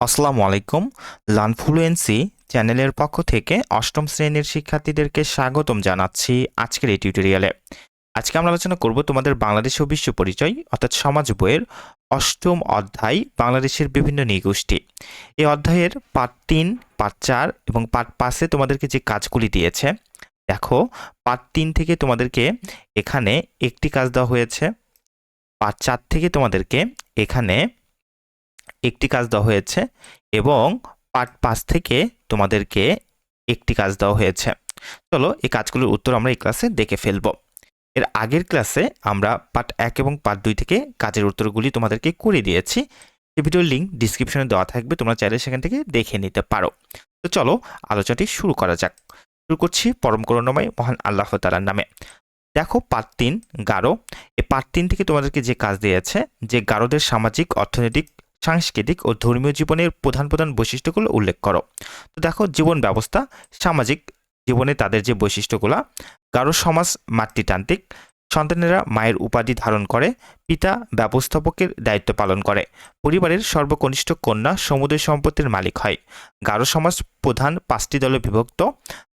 আসসালামু আলাইকুম। লার্নফ্লুয়েন্সি চ্যানেলের পক্ষ থেকে অষ্টম শ্রেণির শিক্ষার্থীদেরকে স্বাগতম জানাচ্ছি আজকের এই টিউটোরিয়ালে। আজকে আমরা আলোচনা করব তোমাদের বাংলাদেশ ও বিশ্ব পরিচয়, অর্থাৎ সমাজ বইয়ের অষ্টম অধ্যায়, বাংলাদেশের বিভিন্ন নৃগোষ্ঠী। এই অধ্যায়ের পার্ট তিন পার্ট চার এবং পার্ট পাঁচে তোমাদেরকে যে কাজগুলি দিয়েছে, দেখো পার্ট তিন থেকে তোমাদেরকে এখানে একটি কাজ দেওয়া হয়েছে পার্ট চার থেকে তোমাদেরকে এখানে একটি কাজ দেওয়া হয়েছে এবং পার্ট পাঁচ থেকে তোমাদেরকে একটি কাজ দেওয়া হয়েছে। চলো এই কাজগুলোর উত্তর আমরা এই ক্লাসে দেখে ফেলব। এর আগের ক্লাসে আমরা পার্ট এক এবং পার্ট দুই থেকে কাজের উত্তরগুলি তোমাদেরকে করে দিয়েছি। এই ভিডিওর লিঙ্ক ডিসক্রিপশনে দেওয়া থাকবে, তোমরা চাইলে সেখান থেকে দেখে নিতে পারো। তো চলো আলোচনাটি শুরু করা যাক। শুরু করছি পরম করুণাময় মহান আল্লাহ তালার নামে। দেখো পার্ট তিন, গারো। এই পার্ট তিন থেকে তোমাদেরকে যে কাজ দিয়েছে, যে গারোদের সামাজিক, অর্থনৈতিক সাংস্কৃতিক ও ধর্মীয় জীবনের প্রধান প্রধান বৈশিষ্ট্যগুলো উল্লেখ করো। তো দেখো, জীবন ব্যবস্থা, সামাজিক জীবনে তাদের যে বৈশিষ্ট্যগুলো, কারও সমাজ মাতৃতান্ত্রিক, সন্তানেরা মায়ের উপাধি ধারণ করে, পিতা ব্যবস্থাপকের দায়িত্ব পালন করে, পরিবারের সর্বকনিষ্ঠ কন্যা সমুদয় সম্পত্তির মালিক হয়। গারো সমাজ প্রধান পাঁচটি দলে বিভক্ত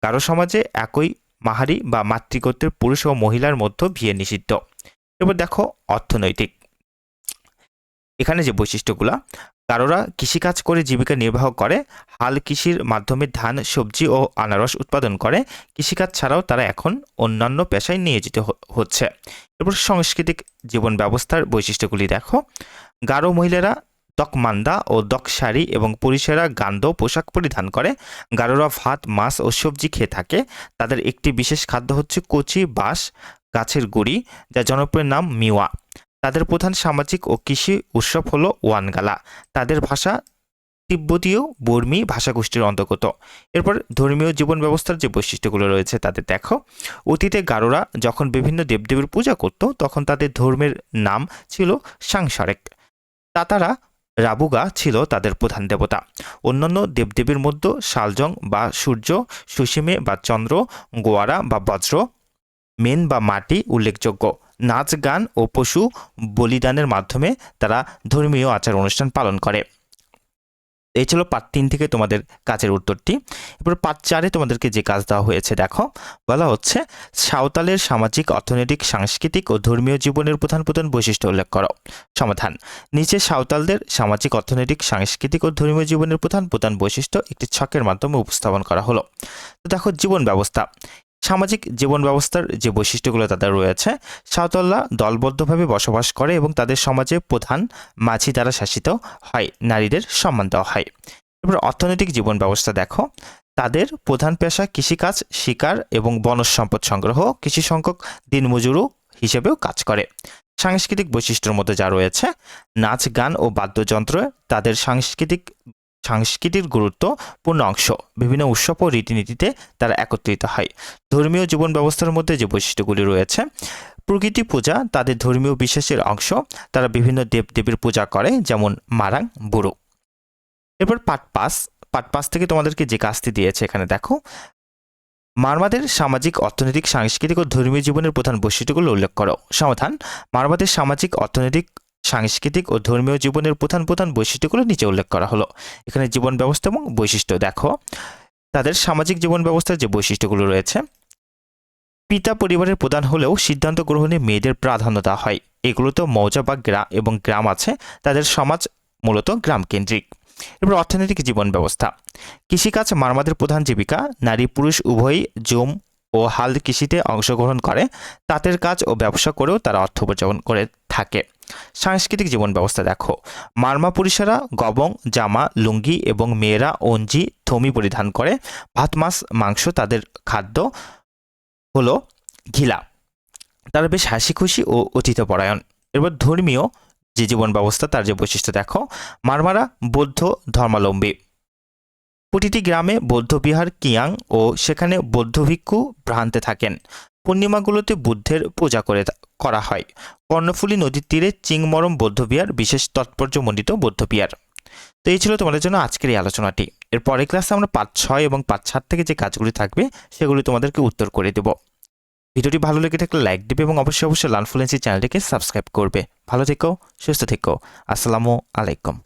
গারো সমাজে একই মাহারি বা মাতৃগোত্রের পুরুষ ও মহিলার মধ্যে বিয়ে নিষিদ্ধ। এবার দেখো, অর্থনৈতিক। এখানে যে বৈশিষ্ট্যগুলা, কারোরা কৃষিকাজ করে জীবিকা নির্বাহ করে, হাল কৃষির মাধ্যমে ধান, সবজি ও আনারস উৎপাদন করে, কৃষিকাজ ছাড়াও তারা এখন অন্যান্য পেশায় নিয়োজিত হচ্ছে। এরপর সাংস্কৃতিক জীবন ব্যবস্থার বৈশিষ্ট্যগুলি দেখো। গারো মহিলারা তকমান্দা ও দক শাড়ি এবং পুরুষেরা গান্দ পোশাক পরিধান করে। গারোরা ভাত, মাছ ও সবজি খেয়ে থাকে। তাদের একটি বিশেষ খাদ্য হচ্ছে কচি বাঁশ গাছের গুড়ি যা জনপ্রিয় নাম মিওয়া। তাদের প্রধান সামাজিক ও কৃষি উৎসব হলো ওয়ানগালা। তাদের ভাষা তিব্বতীয় বর্মী ভাষাগোষ্ঠীর অন্তর্গত। এরপর ধর্মীয় জীবন ব্যবস্থার যে বৈশিষ্ট্যগুলো রয়েছে তাদের দেখো। অতীতে গারোরা যখন বিভিন্ন দেবদেবীর পূজা করত, তখন তাদের ধর্মের নাম ছিল সাংসারেক। তাতারা রাবুগা ছিল তাদের প্রধান দেবতা। অন্যান্য দেবদেবীর মধ্যে শালজং বা সূর্য সুসীমে বা চন্দ্র, গোয়ারা বা বজ্র মেন বা মাটি উল্লেখযোগ্য। নাচ, গান ও পশু বলিদানের মাধ্যমে তারা ধর্মীয় আচার অনুষ্ঠান পালন করে। এই ছিল পার্ট তিন থেকে তোমাদের কাজের উত্তরটি। এরপর পার্ট চারে তোমাদেরকে যে কাজ দেওয়া হয়েছে, দেখো। বলা হচ্ছে, সাঁওতালের সামাজিক, অর্থনৈতিক, সাংস্কৃতিক ও ধর্মীয় জীবনের প্রধান প্রধান বৈশিষ্ট্য উল্লেখ করো। সমাধান, নিচে সাঁওতালদের সামাজিক, অর্থনৈতিক, সাংস্কৃতিক ও ধর্মীয় জীবনের প্রধান প্রধান বৈশিষ্ট্য একটি ছকের মাধ্যমে উপস্থাপন করা হলো। তো দেখো, জীবন ব্যবস্থা। সামাজিক জীবন ব্যবস্থার যে বৈশিষ্ট্যগুলো তাদের রয়েছে, সাঁওতালরা দলবদ্ধভাবে বসবাস করে এবং তাদের সমাজে প্রধান মাঝি দ্বারা শাসিত হয়, নারীদের সম্মান দেওয়া হয়। এবার অর্থনৈতিক জীবন ব্যবস্থা দেখো। তাদের প্রধান পেশা কৃষিকাজ, শিকার এবং বনজ সম্পদ সংগ্রহ কিছু সংখ্যক দিনমজুরও হিসেবেও কাজ করে। সাংস্কৃতিক বৈশিষ্ট্যের মধ্যে যা রয়েছে, নাচ, গান ও বাদ্যযন্ত্র তাদের সাংস্কৃতিক সংস্কৃতির গুরুত্বপূর্ণ অংশ। বিভিন্ন উৎসব ও রীতিনীতিতে তারা একত্রিত হয়। ধর্মীয় জীবন ব্যবস্থার মধ্যে যে বৈশিষ্ট্যগুলি রয়েছে, প্রকৃতি পূজা তাদের ধর্মীয় বিশ্বাসের অংশ। তারা বিভিন্ন দেব দেবীর পূজা করে, যেমন মারাং বুড়ো এরপর পাট পাস। পাট পাস থেকে তোমাদেরকে যে কাজটি দিয়েছে এখানে দেখো। মারমাদের সামাজিক, অর্থনৈতিক, সাংস্কৃতিক ও ধর্মীয় জীবনের প্রধান বৈশিষ্ট্যগুলো উল্লেখ করো। সমাধান, মারমাদের সামাজিক, অর্থনৈতিক সাংস্কৃতিক ও ধর্মীয় জীবনের প্রধান প্রধান বৈশিষ্ট্যগুলো নিচে উল্লেখ করা হলো। এখানে জীবন ব্যবস্থা এবং বৈশিষ্ট্য দেখো। তাদের সামাজিক জীবন ব্যবস্থার যে বৈশিষ্ট্যগুলো রয়েছে, পিতা পরিবারের প্রধান হলেও সিদ্ধান্ত গ্রহণে মেয়েদের প্রাধান্য দেওয়া হয়। এগুলোতে মৌজা বা গ্রাম এবং গ্রাম আছে, তাদের সমাজ মূলত গ্রাম কেন্দ্রিক এবার অর্থনৈতিক জীবন ব্যবস্থা। কৃষিকাজ মারমাদের প্রধান জীবিকা, নারী পুরুষ উভয়ই জম ও হাল কৃষিতে অংশগ্রহণ করে, তাঁতের কাজ ও ব্যবসা করেও তারা অর্থ উপার্জন করে থাকে। সাংস্কৃতিক জীবন ব্যবস্থা দেখো। মারমা পুরুষেরা গবং, জামা, লুঙ্গি এবং মেয়েরা অঞ্জি থমি পরিধান করে। ভাত, মাছ, মাংস তাদের খাদ্য হলো ঘিলা। তারা বেশ হাসি খুশি ও অতীতপরায়ণ। এরপর ধর্মীয় যে জীবন ব্যবস্থা, তার যে বৈশিষ্ট্য দেখো। মারমারা বৌদ্ধ ধর্মাবলম্বী। প্রতিটি গ্রামে বৌদ্ধ বিহার, কিয়াং ও সেখানে বৌদ্ধ ভিক্ষু ভ্রান্তে থাকেন। পূর্ণিমাগুলোতে বুদ্ধের পূজা করে করা হয়। কর্ণফুলী নদীর তীরে চিংমরম বৌদ্ধবিহার, বিশেষ তাৎপর্যমণ্ডিত বৌদ্ধবিহার। তো এই ছিল তোমাদের জন্য আজকের এই আলোচনাটি। এর পরের ক্লাসে আমরা পাঁচ ছয় এবং পাঁচ সাত থেকে যে কাজগুলি থাকবে, সেগুলি তোমাদেরকে উত্তর করে দেব। ভিডিওটি ভালো লেগে থাকলে লাইক দেবে এবং অবশ্যই অবশ্যই লানফ্লুয়েন্সি চ্যানেলটিকে সাবস্ক্রাইব করবে। ভালো থেকো, সুস্থ থেকো। আসসালামু আলাইকুম।